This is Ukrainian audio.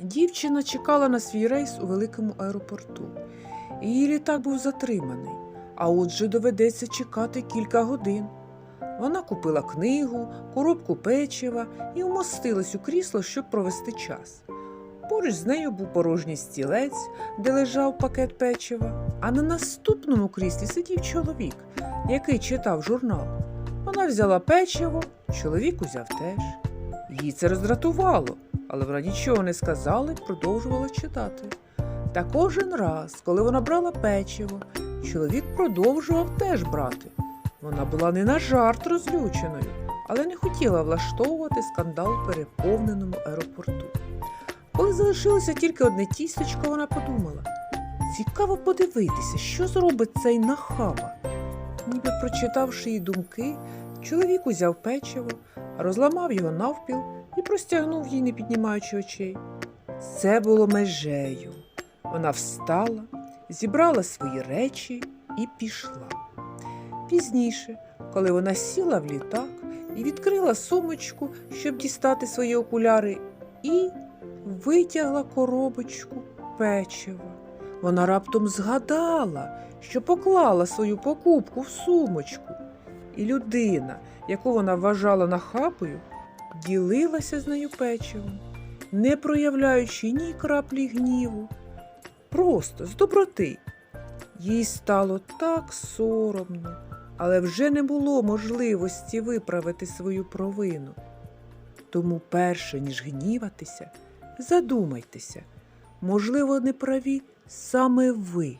Дівчина чекала на свій рейс у великому аеропорту. Її літак був затриманий, а отже доведеться чекати кілька годин. Вона купила книгу, коробку печива і вмостилась у крісло, щоб провести час. Поруч з нею був порожній стілець, де лежав пакет печива, а на наступному кріслі сидів чоловік, який читав журнал. Вона взяла печиво, чоловік узяв теж. Її це роздратувало, але вона нічого не сказала і продовжувала читати. Та кожен раз, коли вона брала печиво, чоловік продовжував теж брати. Вона була не на жарт розлюченою, але не хотіла влаштовувати скандал у переповненому аеропорту. Коли залишилося тільки одне тістечко, вона подумала: цікаво подивитися, що зробить цей нахаба. Ніби прочитавши її думки, чоловік узяв печиво, розламав його навпіл і простягнув їй, не піднімаючи очей. Це було межею. Вона встала, зібрала свої речі і пішла. Пізніше, коли вона сіла в літак і відкрила сумочку, щоб дістати свої окуляри, і витягла коробочку печива. Вона раптом згадала, що поклала свою покупку в сумочку, і людина, яку вона вважала нахапою, ділилася з нею печивом, не проявляючи ні краплі гніву, просто з доброти. Їй стало так соромно, але вже не було можливості виправити свою провину. Тому, перше ніж гніватися, задумайтеся, можливо, не праві саме ви.